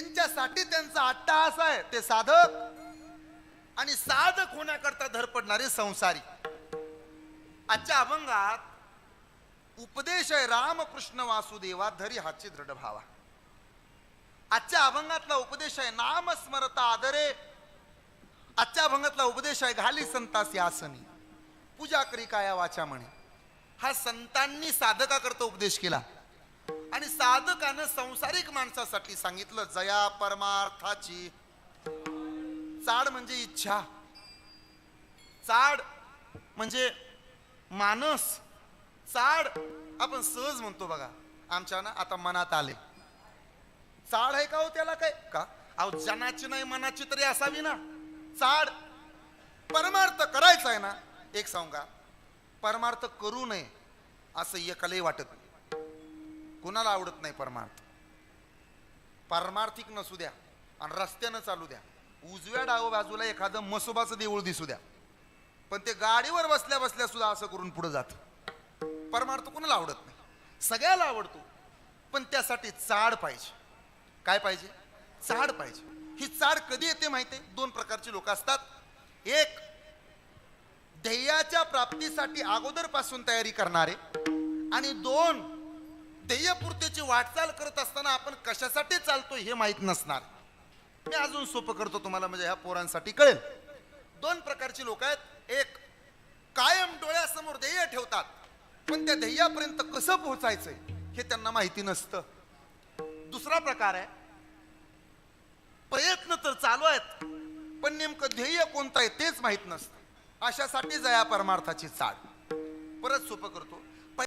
त्यांच्यासाठी त्यांचा अट्टहास आहे. ते साधक आणि साधक होण्याकरता धरपडणारे संसारी. आजच्या अभंगात उपदेश आहे रामकृष्ण वासुदेवा धरी हाची दृढ भावा. आजच्या अभंगातला उपदेश आहे नाम स्मरता आदरे. आजच्या अभंगातला उपदेश आहे घाली संतासी आसनी पूजा करी काया वाचा म्हणे. हा संतांनी साधकाकरता उपदेश केला. आणि साधकानं माणसासाठी सांगितलं जया परमार्थाची. चाड म्हणजे इच्छा. चाड म्हणजे मानस. चाड आपण सहज म्हणतो बघा. आमच्या ना आता मनात आले. चाड आहे का हो त्याला काय? का? अहो जनाची नाही मनाची तरी असावी ना. चाड परमार्थ करायचा आहे ना. एक सांगू का? परमार्थ करू नये असं एकालाही वाटत नाही. कुणाला आवडत नाही परमार्थ? परमार्थिक नसू द्या आणि रस्त्यानं चालू द्या. उजव्या डाव बाजूला एखादं मसोबाचं देऊळ दिसू द्या. पण ते गाडीवर बसल्या बसल्या सुद्धा असं करून पुढे जात. परमार्थ कोणाला आवडत नाही? सगळ्याला आवडतो. पण त्यासाठी चाड पाहिजे. काय पाहिजे? चाड पाहिजे. ही चाड कधी येते माहिती आहे? दोन प्रकारची लोक असतात. एक ध्येयाच्या प्राप्तीसाठी अगोदरपासून तयारी करणारे आणि दोन ध्येयपूर्तीची वाटचाल करत असताना आपण कशासाठी चालतोय हे माहीत नसणार. मी अजून सोपं करतो तुम्हाला म्हणजे ह्या पोरांसाठी कळेल. दोन प्रकारची लोक आहेत. एक कायम डोळ्यासमोर ध्येय ठेवतात पण त्या ध्येयापर्यंत कसं पोहोचायचंय हे त्यांना माहिती नसतं. दुसरा प्रकार आहे प्रयत्न तर चालू आहेत पण नेमकं ध्येय कोणतं आहे तेच माहीत नसतं. अशासाठी जया परमार्थाची चाळ. परत सोपं करतो.